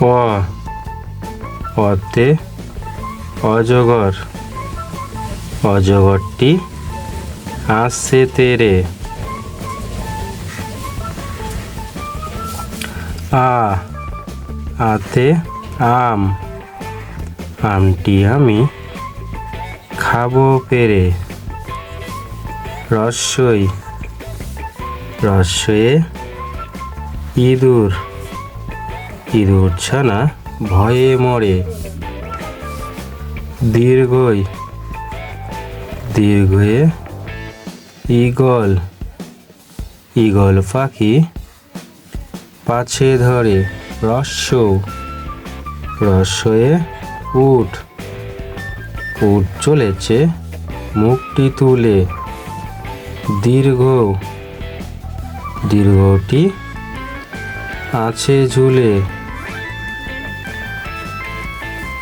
অ অতে অজগর। অজগরটি আসছে তেরে। আ, আতে আম। আমটি আমি খাব পেরে। রস্যই রস্যয়ে ইঁদুর। ইঁদুর ছানা ভয়ে মরে। দীর্ঘই দীর্ঘয়ে ঈগল ঈগল পাখি পাছে ধরে রস্য রস্যয়ে উঠ উঠ চলেছে, মুখটি তুলে। দীর্ঘ, দীর্ঘটি আছে ঝুলে।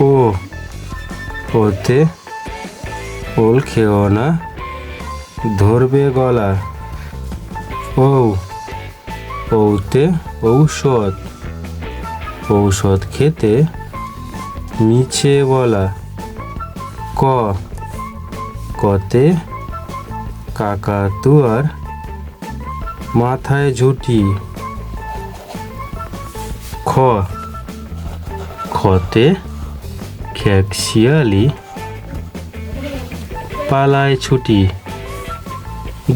ও, ওতে ওল খেও না, ধরবে গলা। ও, ওতে ঔষধ। ঔষধ খেতে মিছে বলা। ক, কতে কাকাতুয়ার মাথায় ঝুটি। খ, খতে খ্যাকশিয়ালি পালায় ছুটি।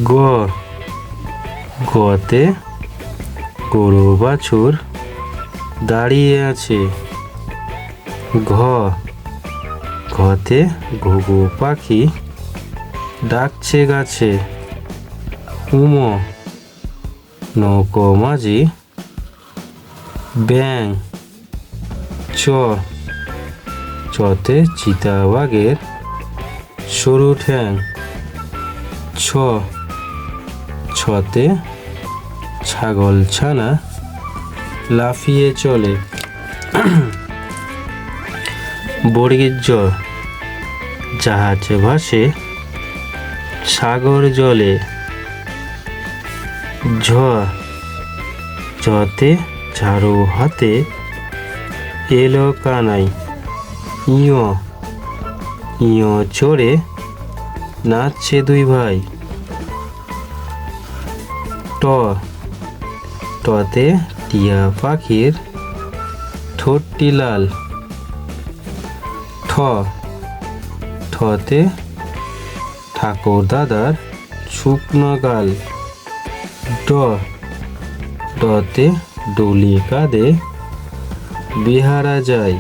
গ গতে গরু বাছুর দাঁড়িয়ে আছে। ঘ, ঘতে ঘুঘু পাখি ডাকছে গাছে। উম, নৌকো মাঝি ব্যাং চ চতে চিতাবাঘের সরু ঠ্যাং। ছ। ছতে ছাগল ছানা লাফিয়ে চলে। বর্গীর জাহাজে ভাসে সাগর জলে। ঝ। ঝতে ঝাড়ু হাতে এলো কানাই। ইয়। ইয় চড়ে নাচছে দুই ভাই। ট। টতে টিয়া পাখির ঠোঁটটি লাল। ঠ। ঠতে ঠাকুর দাদার শুকনো গাল। ড। ডতে ডুলি কাঁদে বিহারা যায়।